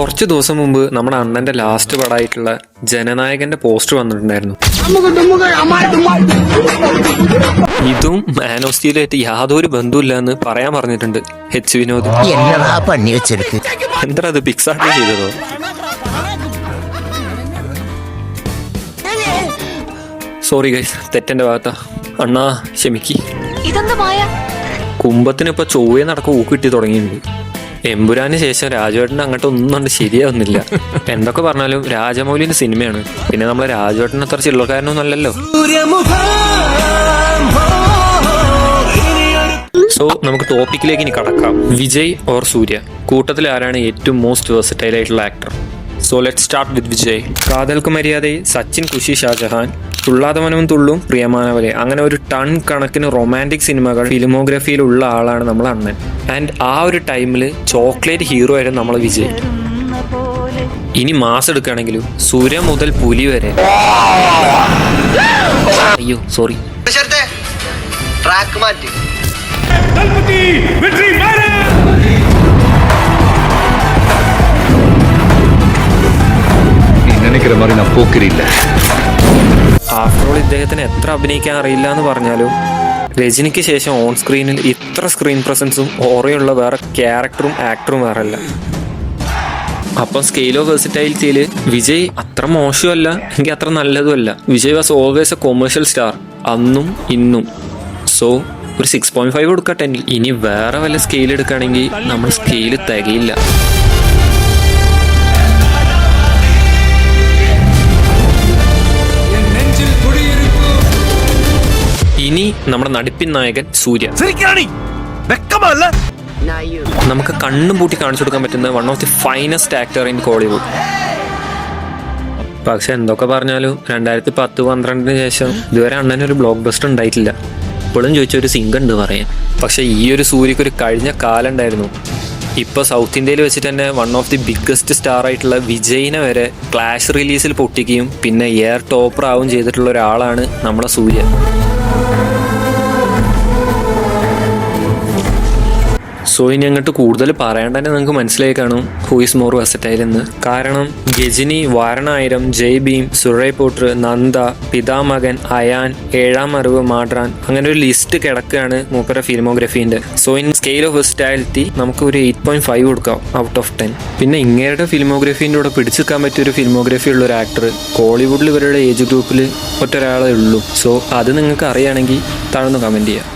കുറച്ച് ദിവസം മുമ്പ് നമ്മുടെ അണ്ണന്റെ ലാസ്റ്റ് പടായിട്ടുള്ള ജനനായകന്റെ പോസ്റ്റ് വന്നിട്ടുണ്ടായിരുന്നു. ഇതും മാൻ ഓഫ് സ്റ്റീലായിട്ട് യാതൊരു ബന്ധമില്ല എന്ന് പറയാൻ പറഞ്ഞിട്ടുണ്ട് എച്ച് വിനോദ്. എന്താ അത് പിക്സാർട്ട് ചെയ്തതോ? സോറി ഗൈസ് തെറ്റന്റെ ഭാഗത്താ. അണ്ണാ ക്ഷമിക്ക്. ഇതെന്താ ചൊവ്വേ കുംഭത്തിന് ഇപ്പൊ ചൊവ്വയെ നടക്ക ഊക്കിട്ടി തുടങ്ങിയിട്ടുണ്ട്. എമ്പുരാന് ശേഷം രാജവേട്ടൻ അങ്ങോട്ട് ഒന്നും കണ്ട് ശരിയാവുന്നില്ല. എന്തൊക്കെ പറഞ്ഞാലും രാജമൗലിന്റെ സിനിമയാണ്. പിന്നെ നമ്മളെ രാജവേട്ടൻ അത്ര ചില്ലക്കാരനൊന്നും അല്ലല്ലോ. സോ നമുക്ക് ടോപ്പിക്കിലേക്ക് ഇനി കടക്കാം. വിജയ് ഓർ സൂര്യ? കൂട്ടത്തിൽ ആരാണ് ഏറ്റവും മോസ്റ്റ് വേഴ്സറ്റൈൽ ആയിട്ടുള്ള actor so let start with Vijay. കാതൽക്ക് മര്യാദ സച്ചിൻ ഖുഷി ഷാജഹാൻ തുള്ളാതവനവും തുള്ളും പ്രിയമാനവരെ. അങ്ങനെ ഒരു ടൺ കണക്കിന് റൊമാന്റിക് സിനിമകൾ ഫിലിമോഗ്രഫിയിലുള്ള ആളാണ് നമ്മൾ അണ്ണൻ. ആൻഡ് ആ ഒരു ടൈമിൽ ചോക്ലേറ്റ് ഹീറോ ആയിരുന്നു നമ്മളെ വിജയ് ഇനി മാസ് എടുക്കുകയാണെങ്കിലും സുര മുതൽ പുലി വരെ അയ്യോ സോറി ട്രാക്ക് മാറ്റി நீ நினைக்கிற மாதிரி நான் போக்கிரி இல்லை ആഫ്റ്റർ ഓൾ ഇദ്ദേഹത്തിന് എത്ര അഭിനയിക്കാൻ അറിയില്ല എന്ന് പറഞ്ഞാലും രജനിക്ക് ശേഷം ഓൺ സ്ക്രീനിൽ ഇത്ര സ്ക്രീൻ പ്രസൻസും ഓറയുള്ള വേറെ ക്യാരക്ടറും ആക്ടറും വേറെ അല്ല അപ്പം സ്കെയിലോ ഓഫ് വിജയ് അത്ര മോശമല്ല എങ്കിൽ അത്ര നല്ലതുമല്ല. Vijay was always a commercial star അന്നും ഇന്നും. സോ ഒരു സിക്സ് പോയിന്റ് ഫൈവ് കൊടുക്കട്ടെ. ഇനി വേറെ വല്ല സ്കെയിൽ എടുക്കുകയാണെങ്കിൽ നമ്മൾ സ്കെയിൽ തികയില്ല. നമ്മുടെ നടിപ്പിൻ നായകൻ സൂര്യ. നമുക്ക് കണ്ണും പൂട്ടി കാണിച്ചു കൊടുക്കാൻ പറ്റുന്ന one of the finest actor in Kollywood പക്ഷെ എന്തൊക്കെ പറഞ്ഞാലും രണ്ടായിരത്തി പത്ത് പന്ത്രണ്ടിന് ശേഷം ഇതുവരെ അണ്ണനൊരു ബ്ലോക്ക് ബസ്റ്റർ ഉണ്ടായിട്ടില്ല. ഇപ്പോഴും ചോദിച്ച ഒരു സിംഗ് ഉണ്ട് പറയാൻ. പക്ഷെ ഈ ഒരു സൂര്യക്ക് ഒരു കഴിഞ്ഞ കാലം ഉണ്ടായിരുന്നു. ഇപ്പോൾ സൗത്ത് ഇന്ത്യയിൽ വെച്ചിട്ട് തന്നെ one of the biggest star ആയിട്ടുള്ള വിജയിനെ വരെ ക്ലാഷ് റിലീസിൽ പൊട്ടിക്കുകയും പിന്നെ എയർ ടോപ്പർ ആവുകയും ചെയ്തിട്ടുള്ള ഒരാളാണ് നമ്മുടെ സൂര്യ. സോ ഇനി അങ്ങോട്ട് കൂടുതൽ പറയേണ്ട തന്നെ നിങ്ങൾക്ക് മനസ്സിലായി കാണും ഹൂ ഈസ് മോർ വെസറ്റൈൽ എന്ന്. കാരണം ഗജിനി വാരണായിരം ജയ് ഭീം സുറൈ പോട്ടർ നന്ദ പിതാമകൻ അയാൻ ഏഴാം അറിവ് മാഡ്രാൻ അങ്ങനെ ഒരു ലിസ്റ്റ് കിടക്കുകയാണ് മൂപ്പര ഫിലിമോഗ്രഫീന്റെ so in scale of versatility നമുക്ക് ഒരു എയ്റ്റ് പോയിന്റ് ഫൈവ് കൊടുക്കാം ഔട്ട് ഓഫ് ടെൻ പിന്നെ ഇങ്ങേരുടെ ഫിലിമോഗ്രഫീന്റെ കൂടെ പിടിച്ചെടുക്കാൻ പറ്റിയ ഒരു ഫിലിമോഗ്രഫി ഉള്ള ഒരു ആക്ടർ കോളിവുഡിൽ ഇവരുടെ ഏജ് ഗ്രൂപ്പിൽ ഒറ്റ ഒരാളേ ഉള്ളൂ. സോ അത് നിങ്ങൾക്ക് അറിയുകയാണെങ്കിൽ താഴ്ന്നു കമന്റ് ചെയ്യാം.